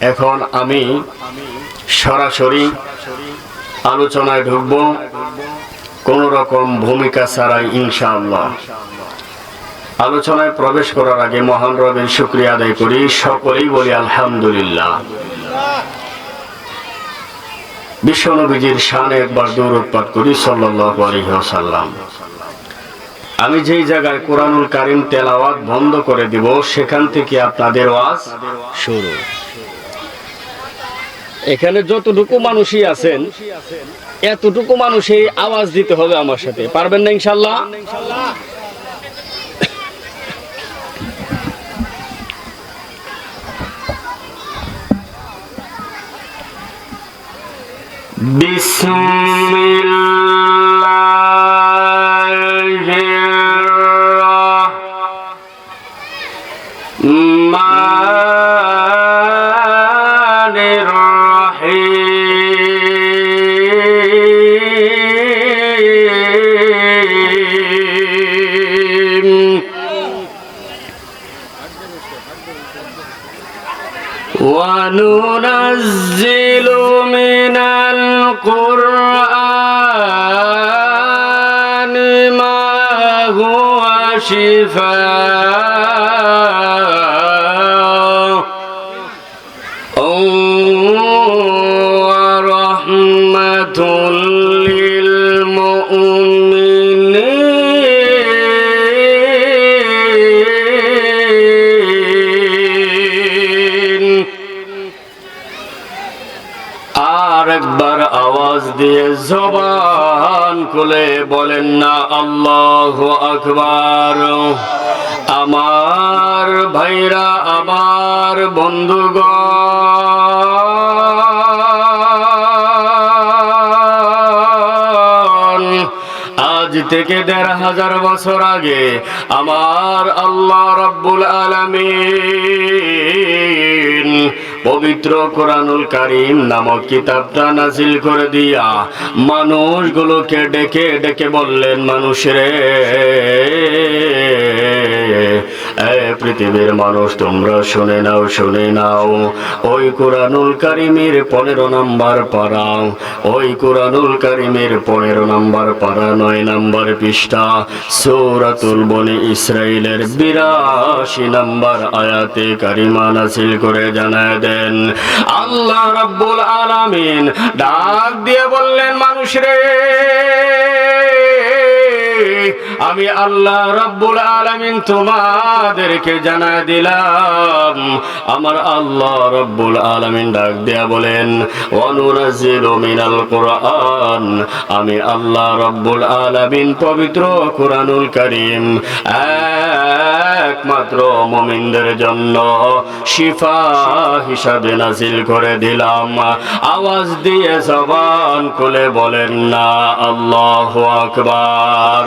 এখন আমি সরাসরি আলোচনায় ঢুকব। কোন রকম ভূমিকা ছাড়াই ইনশাআল্লাহ। আলোচনায় প্রবেশ করার আগে মহান রবের শুক্রিয়া আদায় করি। সকলেই বলি আলহামদুলিল্লাহ। বিশ্বনবীজির শানে একবার দৌড়পাত করি, সাল্লাল্লাহু আলাইহি আমি যেই জায়গায় কোরআনুল কারিম তেলাওয়াত বন্ধ করে দিব, সেখান থেকে আপনাদের ওয়াজ শুরু। এখানে যতটুকু মানুষই আছেন, এতটুকু মানুষের আওয়াজ দিতে হবে আমার সাথে। পারবেন না ইনশাল্লাহ? বিসমিল্লাহ وننزل من القرآن ما هو شفاء. আওয়াজ দিয়ে জবান খুলে বলেন না, আল্লাহ আকবার। আমার ভাইরা, আমার বন্ধুগণ, আজ থেকে দেড় হাজার বছর আগে আমার আল্লাহ রব্বুল আলামিন পবিত্র কোরআনুল কারিম নামক কিতাবটা নাজিল করে দিয়া মানুষগুলোকে ডেকে ডেকে বললেন মানুষরে পৃথিবীর মানুষ, তোমরা শুনে নাও শুনে নাও। ওই কোরআনুল কারিমের পনেরো নাম্বার পারা। ওই কোরআনুল কারিমের পনেরো নাম্বার পারা, নয় নাম্বার পৃষ্ঠা। সৌরাতুল বনি ইসরায়েলের বিরাশি নাম্বার আয়াতে কারিমা নাসিল করে জানায় দেন, আল্লাহ রাব্বুল আলামিন ডাক দিয়ে বললেন মানুষ রে আমি আল্লাহ রাব্বুল আলামিন তোমাদেরকে জানা দিলাম। আমার আল্লাহ রাব্বুল আলামিন ডাক দেয়া বলেন অনুনাজিলু মিনাল কোরআন। আমি আল্লাহ রাব্বুল আলামিন পবিত্র কোরআনুল কারীম, একমাত্র মুমিনদের জন্য শিফা হিসাবে নাজিল করে দিলাম। আওয়াজ দিয়ে জবান খুলে বলেন, না, আল্লাহু আকবার।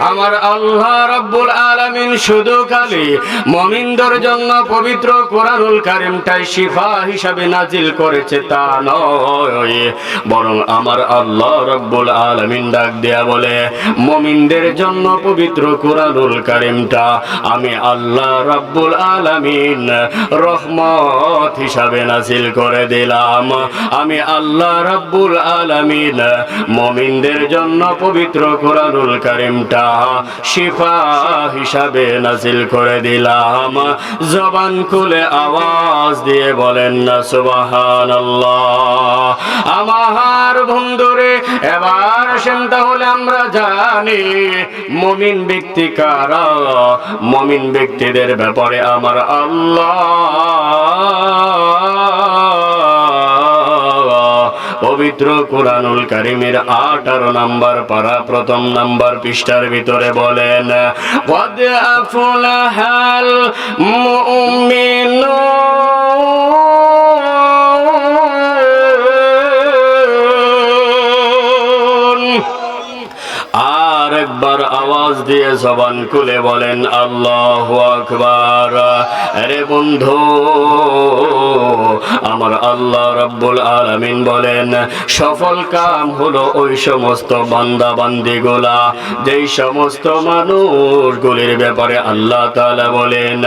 আমার আল্লাহ রাব্বুল আলামিন শুধু খালি মমিনদের জন্য পবিত্র কোরআনুল কারিমটাই শিফা হিসাবে নাজিল করেছে তা নয়। বরং আমার আল্লাহ রাব্বুল আলামিন ডাক দেয়া বলে, মমিনদের জন্য পবিত্র কোরআনুল কারিমটা আমি আল্লাহ রাব্বুল আলামিন রহমত হিসাবে নাজিল করে দিলাম। আমি আল্লাহ রাব্বুল আলামিন মমিনদের জন্য পবিত্র কোরআনুল কারিমটা শিফা হিসাবে নাজিল করে দিলাম। জবান খুলে আওয়াজ দিয়ে বলেন না সুবাহান আমার বন্ধুরে, এবার আসেন তাহলে আমরা জানি, মমিন ব্যক্তি কারা? মমিন ব্যক্তিদের ব্যাপারে আমার আল্লাহ পবিত্র কোরআনুল কারিমের আঠারো নাম্বার পারা প্রথম নাম্বার পৃষ্ঠার ভিতরে বলেন قد আব্বার আওয়াজ দিয়ে জবান খুলে বলেন, আল্লাহ আকবার। রে বন্ধু, আমার আল্লাহ রব্বুল আলমিন বলেন, সফল কাম হলো ওই সমস্ত বান্দা গোলা যেই সমস্ত মানুষ গুলির ব্যাপারে আল্লাহ তালা বলেন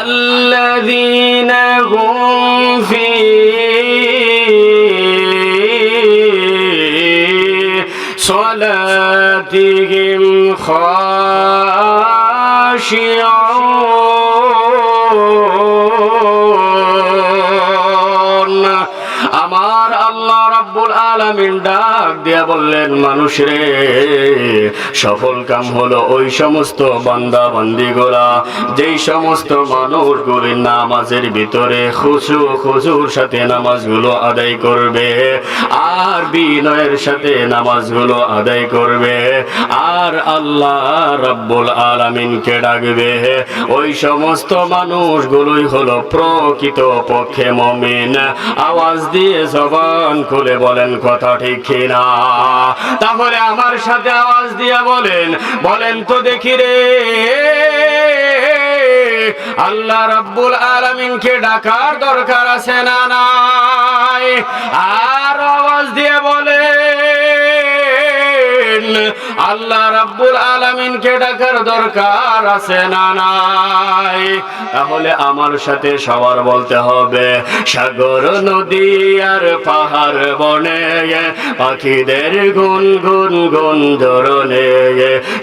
আল্লাহ صلاتهم خاشعون. রাব্বুল আলামিন ডাক দিয়া বললেন মানুষ রে সফল কাম হলো ওই সমস্ত বান্দা বান্দিগুলা যেই সমস্ত মানুষগুলি নামাজের ভিতরে খুশু খুশুর সাথে নামাজগুলো আদায় করবে আর বিনয়ের সাথে নামাজগুলো আদায় করবে আর আল্লাহ রাব্বুল আলামিনকে ডাকবে, ওই সমস্ত মানুষগুলোই হলো প্রকৃত পক্ষে মমিন। আওয়াজ দিয়ে জবান খুলে বলেন কথা ঠিক কিনা? তাহলে আমার সাথে আওয়াজ দিয়ে বলেন বলেন তো দেখি রে। আল্লাহ রাব্বুল আলামিনকে ডাকার দরকার আছে না নাই? আর আওয়াজ দিয়ে বলেন আল্লাহ রাব্বুল আলামিনকে ডাকার দরকার আছে না নাই? তাহলে আমার সাথে সবার বলতে হবে, সাগর, নদী আর পাহাড় বনে, পাখিদের গুন গুন গুন ধরনে,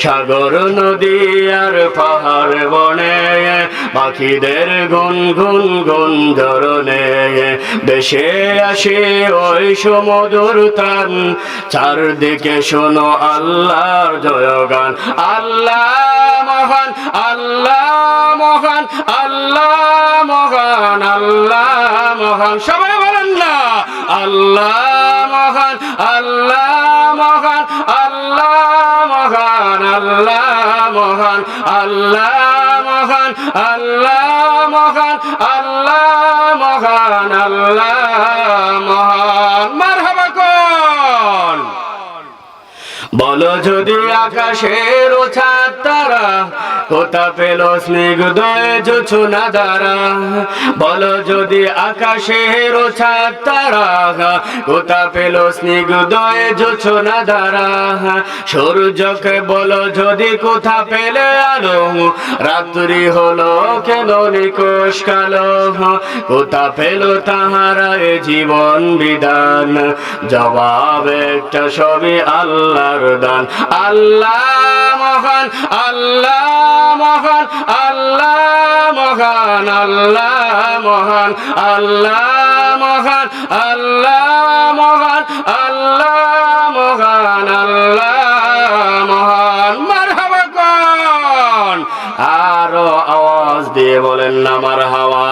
সাগর, নদী আর পাহাড় বনে, পাখিদের গুন গুন গুন ধরনে, দেশে আসে ওই সমুদর তান, চারদিকে শোনো আল্লাহর জয়গান আল্লাহ মহান আল্লাহ মহান আল্লাহ মহান আল্লাহ মহান সবাই বলেন না আল্লাহ মহান আল্লাহ মহান আল্লাহ মহান আল্লাহ মহান আল্লাহ মহান আল্লাহ মহান আল্লাহ মহান আল্লাহ মহান মারহাবা কোন বলো যদি আকাশের ছাদ তারা, কোথা পেল স্নিগ্ধয় জোছনা দ্বারা? বলো যদি আকাশের ছাদ তারা, কোথা পেল স্নিগ্ধয় জোছনা দ্বারা? সূর্যকে বলো যদি কোথা পেলে আলো, রাত্রি হলো কেন নিকোষ কালো? কোথা পেল তাহারা এ জীবন বিধান? জবাব একটা সবই আল্লাহর দান। আল্লাহ মহান আল্লাহ মহান আল্লাহ মহান আল্লাহ মহান আল্লাহ মহান আল্লাহ মহান আল্লাহ মহান আল্লাহ মহান। মারহাবা কোন? আরও আওয়াজ দিয়ে বলেন না আমার হাওয়া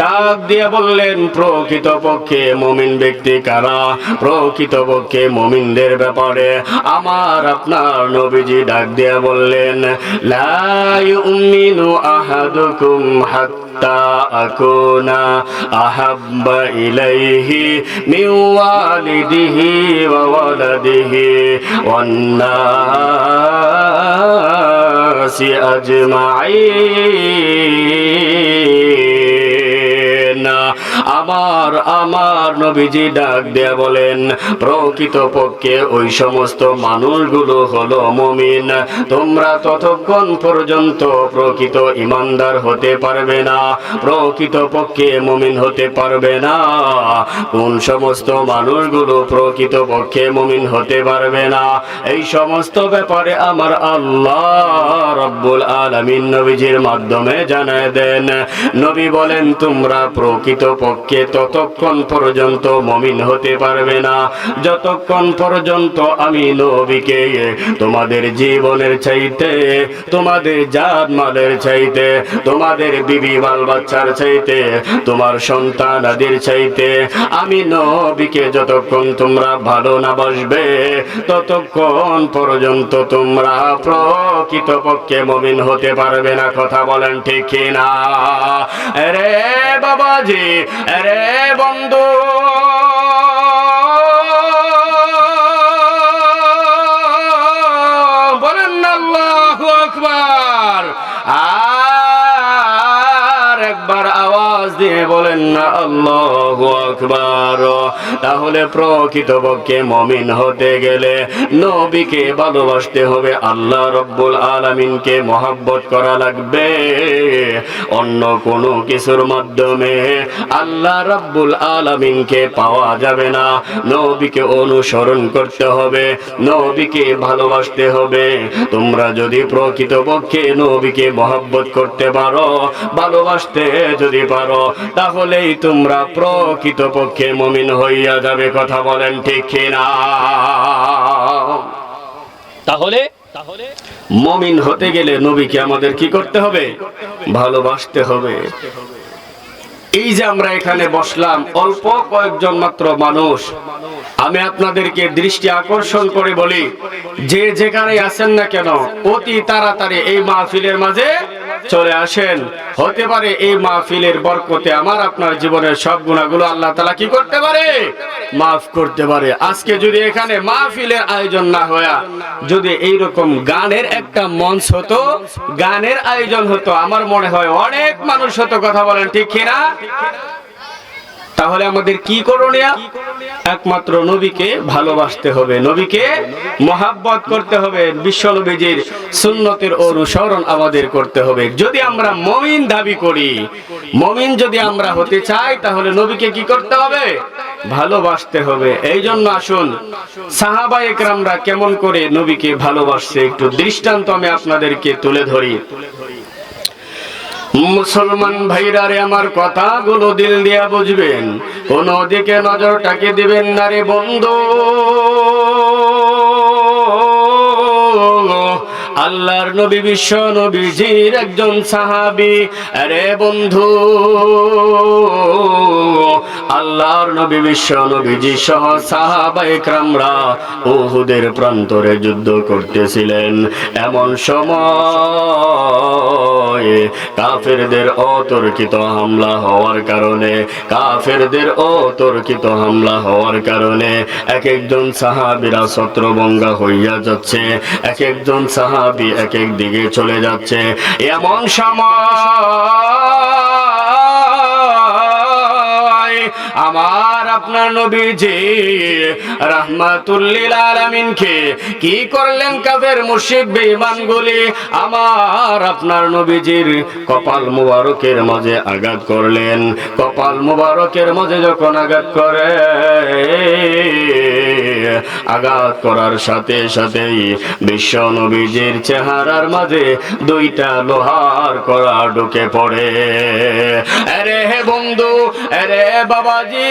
ডাক দিয়ে বললেন প্রকৃত পক্ষে মমিন ব্যক্তি কারা? প্রকৃত পক্ষে মমিনদের ব্যাপারে আমার আপনার নবীজি ডাক দিয়ে বললেন, লাই উমিনু আহাদুকুম আহাব্বা ইলাইহি and uh, আমার আমার নবীজি ডাক দেয়া বলেন প্রকৃত পক্ষে ওই সমস্ত মানুষগুলো হলো মমিন। তোমরা ততক্ষণ পর্যন্ত প্রকৃত ইমানদার হতে পারবে না প্রকৃত পক্ষে মমিন হতে পারবে না। কোন সমস্ত মানুষগুলো প্রকৃত পক্ষে মমিন হতে পারবে না? এই সমস্ত ব্যাপারে আমার আল্লাহ রব্বুল আলামিন নবীজির মাধ্যমে জানায় দেন। নবী বলেন, তোমরা প্রকৃত পক্ষে ততক্ষণ পর্যন্ত মমিন হতে পারবে না। যতক্ষণ পর্যন্ত আমি নবীকে তোমাদের জীবনের চাইতে, তোমাদের জাত মালের চাইতে, তোমাদের বিবি বাল বাচ্চার চাইতে, তোমার সন্তান আদির চাইতে আমি নবীকে যতক্ষণ তোমরা ভালো না বাসবে, ততক্ষণ পর্যন্ত তোমরা প্রকৃতপক্ষে মমিন হতে পারবে না। কথা বলেন ঠিক কিনা? রে বাবাজি রে বন্ধু। বলেন না আল্লাহু আকবার। তাহলে প্রকৃতপক্ষে মমিন হতে গেলে নবীকে ভালোবাসতে হবে, আল্লাহ রব্বুল আলামিনকে মহাব্বত করা লাগবে। অন্য কোনো কিছুর মাধ্যমে আল্লাহ রব্বুল আলামিনকে পাওয়া যাবে না। নবীকে অনুসরণ করতে হবে, নবীকে ভালোবাসতে হবে। তোমরা যদি প্রকৃত প্রকৃতপক্ষে নবীকে মহাব্বত করতে পারো, ভালোবাসতে যদি পারো তাহলেই তোমরা প্রকৃতপক্ষে মমিন হইয়া যাবে কথা বলেন ঠিক কিনা? তাহলে তাহলে? মমিন হতে গেলে নবীকে আমাদের কি করতে হবে? ভালোবাসতে হবে। এই যে আমরা এখানে বসলাম অল্প কয়েকজন মাত্র মানুষ আমি আপনাদেরকে দৃষ্টি আকর্ষণ করে বলি যে যেখানে আছেন না কেন অতি তাড়াতাড়ি এই মাহফিলের মাঝে চলে আসেন। হতে পারে এই মাহফিলের বরকতে আমার আপনার জীবনের সব গুণাগুলো আল্লাহ তালা কি করতে পারে? মাফ করতে পারে। আজকে যদি এখানে মাহফিলের আয়োজন না হয়া, যদি এইরকম গানের একটা মঞ্চ হতো, গানের আয়োজন হতো, আমার মনে হয় অনেক মানুষ হতো, কথা বলেন ঠিক কিনা? তাহলে আমাদের কি করণীয়? একমাত্র নবীকে ভালোবাসতে হবে, নবীকে মহাব্বত করতে হবে বিশ্ব নবীজির সুন্নতের অনুসরণ আমাদের করতে হবে। যদি আমরা মমিন দাবি করি, মমিন যদি আমরা হতে চাই, তাহলে নবীকে কি করতে হবে? ভালোবাসতে হবে। এই জন্য আসুন, সাহাবা একরামরা কেমন করে নবীকে ভালোবাসছে, একটু দৃষ্টান্ত আমি আপনাদেরকে তুলে ধরি। মুসলমান ভাইরারে আমার কথাগুলো দিল দিয়া বুঝবেন। কোন দিকে নজরটাকে দিবেন না রে বন্ধু। আল্লাহর নবী বিশ্ব নবীজির একজন সাহাবি। আরে বন্ধু, আল্লাহর নবী বিশ্ব নবীজি সহ সাহাবা একরামরা উহুদের প্রান্তরে যুদ্ধ করতেছিলেন। এমন সময় কাফেরদের অতর্কিত হামলা হওয়ার কারণে, কাফেরদের অতর্কিত হামলা হওয়ার কারণে এক একজন সাহাবিরা ছত্রভঙ্গা হইয়া যাচ্ছে। এক একজন সাহাবি এক এক দিকে চলে যাচ্ছে এমন সময় আপনার নবীজি, রাহমাতুল্লিল আলামিনকে কি করলেন কাফের মুশরিক বেঈমানগুলি? আমার আপনার নবীজির কপাল মুবারকের মাঝে আঘাত করলেন। কপাল মুবারকের মাঝে যখন আঘাত করে, আঘাত করার সাথে সাথেই বিশ্ব নবীজির চেহারার মাঝে দুইটা লোহার করা ঢুকে পড়ে। আরে হে বন্ধু, আরে বাবাজি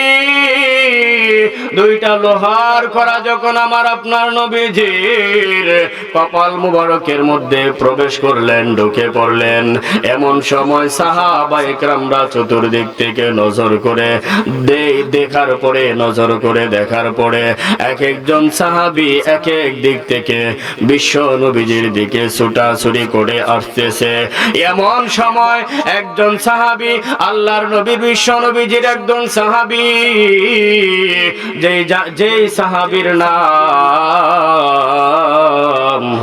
দুইটা লোহার করা যখন আমার আপনার নবীজির কপাল মুবারকের মধ্যে প্রবেশ করলেন, ঢুকে পড়লেন। এমন সময় সাহাবা একরামরা চতুর্দিক থেকে নজর করে দেখার পরে, নজর করে দেখার পরে এক একজন সাহাবি এক এক দিক থেকে বিশ্ব নবীজির দিকে ছুটাছুটি করে আসতেছে। এমন সময় একজন সাহাবি, আল্লাহর নবী, বিশ্ব নবীজির একজন সাহাবি যেই যেই সাহাবির নাম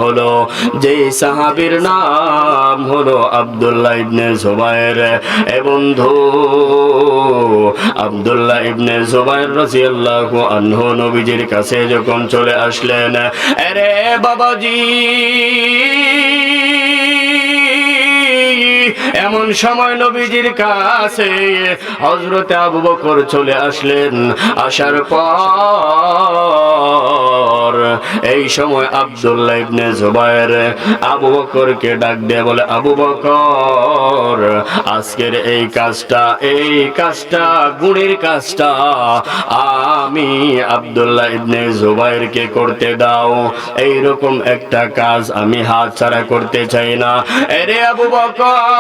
হলো, যেই সাহাবির নাম হলো আব্দুল্লাহ ইবনে জুবায়ের এ বন্ধু, আব্দুল্লাহ ইবনে জুবায়ের রাদিয়াল্লাহু আনহু নবীজির কাছে যখন চলে আসলেন, আরে বাবাজি এমন সময় নবীজির কাছে হজরতে আবু বকর চলে আসলেন। আসার পর এই সময় আব্দুল্লাহ ইবনে জুবায়ের আবু বকরকে ডাক দিয়ে বলে, আবু বকর, আজকের এই কাজটা এই কাজটা, গুণের কাজটা আমি আব্দুল্লাহ ইবনে জুবায়েরকে করতে দাও। এই রকম একটা কাজ আমি হাত ছাড়া করতে চাই না। এরে আবু বকর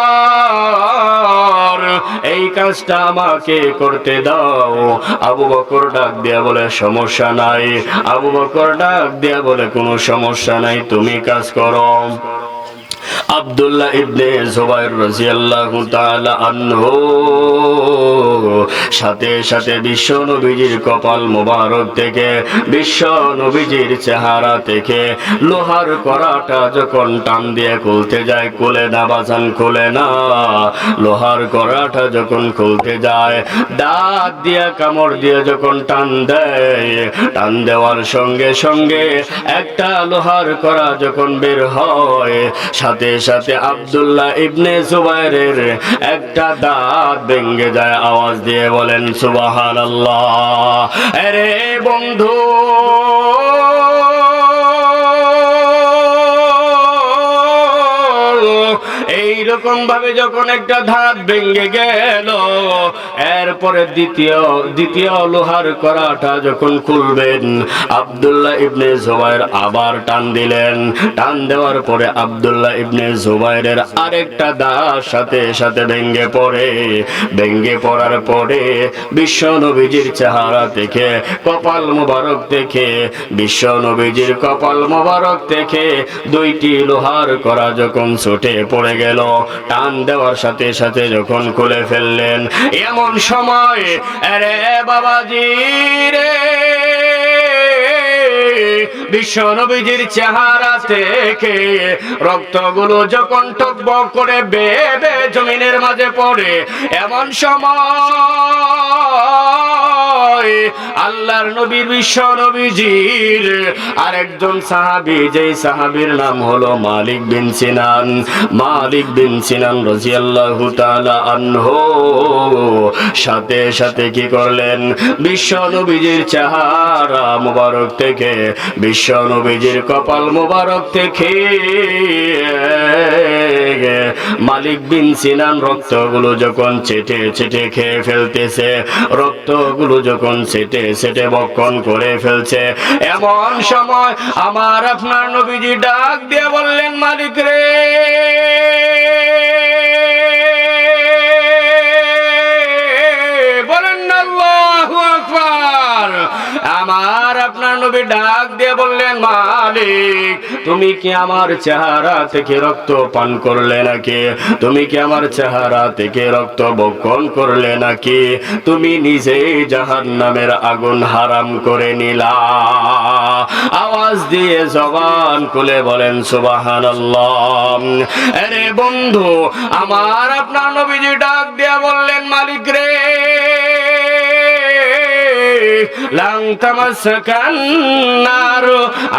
এই কাজটা আমাকে করতে দাও। আবু বকর ডাক দিয়া বলে, সমস্যা নাই। আবু বকর ডাক দিয়া বলে, কোনো সমস্যা নাই, তুমি কাজ করো। আব্দুল্লাহ ইবনে জুবাইর রাদিয়াল্লাহু তাআলা আনহু। সাথে সাথে বিশ্ব নবীজির কপাল মোবারক থেকে, বিশ্ব নবীজির চেহারা থেকে লোহার করাটা যখন টান দিয়ে খুলতে যায়, খুলে না বাজান খুলে না, লোহার করাটা যখন খুলতে যায় দাঁত দিয়ে, কামড় দিয়ে যখন টান দেয়, টান দেওয়ার সঙ্গে সঙ্গে একটা লোহার করা যখন বের হয়, সাথে সাথে সাথে আবদুল্লাহ ইবনে সুবাইরের একটা দাঁত ভেঙে যায়। আওয়াজ দিয়ে বলেন, সুবহানাল্লাহ। আরে বন্ধু এইরকম ভাবে যখন একটা ধাত ভেঙে গেল, এরপরে দ্বিতীয় দ্বিতীয় লোহার করাটা যখন খুলবেন, আব্দুল্লাহ ইবনে জুবাইর আবার টান দিলেন। টান দেওয়ার পরে আব্দুল্লাহ ইবনে জুবাইরের আরেকটা দাঁত সাথে সাথে ভেঙে পড়ে। ভেঙে পড়ার পরে বিশ্ব নবীজির চেহারা থেকে কপাল মোবারক দেখে, বিশ্ব নবীজির কপাল মোবারক দেখে দুইটি লোহার করা যখন ছুটে পড়ে গেল টান দেওয়ার সাথে সাথে যখন খুলে ফেললেন, এমন সময়, আরে বাবাজি রে, বিশ্ব নবীজির চেহারা থেকে রক্তগুলো যখন টকবক করে বেবে জমিনের মাঝে পড়ে, এমন সময় আল্লাহর নবীর বিশ্ব নবীজির আরেকজন সাহাবি, যেই সাহাবীর নাম হলো মালিক বিন সিনান। মালিক বিন সিনান তাআলা আনহু। সাথে সাথে কি করলেন? বিশ্ব নবীজির চেহারা মোবারক থেকে, বিশ্ব নবীজির কপাল মোবারক থেকে মালিক বিন সিনান রক্তগুলো যখন চেটে চেটে খেয়ে ফেলতেছে, রক্তগুলো যখন সেটে সেটে বক্ষণ করে ফেলছে, এমন সময় আমার আপনার নবীজি ডাক দিয়ে বললেন, মালিক রে! আমার আপনার নবী ডাক দিয়ে বললেন, মালিক, তুমি কি আমার চেহারা থেকে রক্ত পান করলে নাকি? তুমি কি আমার চেহারা থেকে রক্ত বক্ষণ করলে নাকি? তুমি নিজেই জাহান নামের আগুন হারাম করে নিলা। আওয়াজ দিয়ে জবান খুলে বলেন সুবাহান আরে বন্ধু, আমার আপনার নবীজি ডাক দিয়ে বললেন, মালিক রে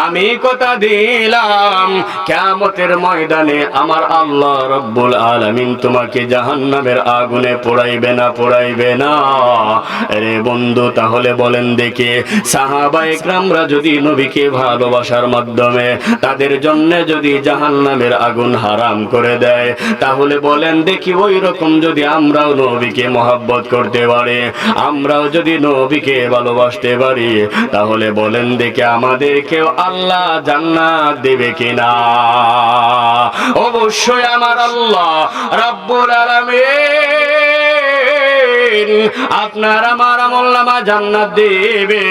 আমি কথা দিলাম, কিয়ামতের ময়দানে আমার আল্লাহ রব্বুল আলামিন তোমাকে জাহান্নামের আগুনে পোড়াইবে না পোড়াইবে না। রে বন্ধু, তাহলে বলেন দেখি যদি নবীকে ভালোবাসার মাধ্যমে তাদের জন্য যদি জাহান্নামের আগুন হারাম করে দেয়, তাহলে বলেন দেখি ওই রকম যদি আমরাও নবীকে মহাব্বত করতে পারি, আমরাও যদি নবীকে ভালোবাসতে পারি, তাহলে বলেন দেখে আমাদেরকেও আল্লাহ জান্নাত দেবে কিনা? অবশ্যই আমার আল্লাহ রাব্বুল আলামিন আপনার আমার আমল নামা জান্নাত দেবে।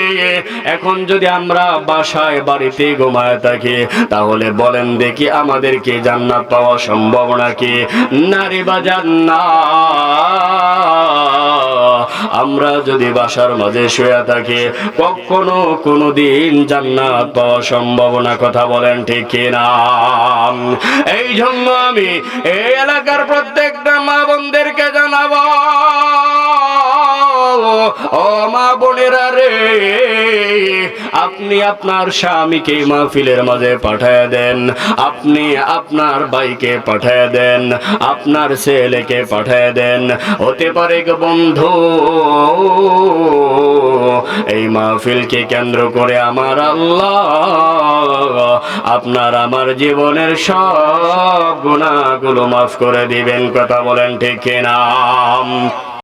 এখন যদি আমরা বাসায়, বাড়িতে ঘুমায় থাকি, তাহলে বলেন দেখি আমাদেরকে জান্নাত পাওয়া সম্ভব নাকি? নারী বা জান্নাত। আমরা যদি বাসার মাঝে শুয়ে থাকি কখনো কোনো দিন জান্নাত পাওয়া সম্ভব না। কথা বলেন ঠিক কিনা? এই জন্য আমি এই এলাকার প্রত্যেকটা মা বোনদেরকে জানাব। ও মা বোনেরা রে, আপনি আপনার স্বামীকে মাহফিলের মাঝে পাঠায় দেন, আপনি আপনার ভাইকে পাঠায় দেন, আপনার ছেলেকে পাঠায় দেন। হতে পারে বন্ধু, এই মাহফিলকে কেন্দ্র করে আমার আল্লাহ আপনার আমার জীবনের সব গুণাগুলো মাফ করে দিবেন, কথা বলেন ঠিক কিনা?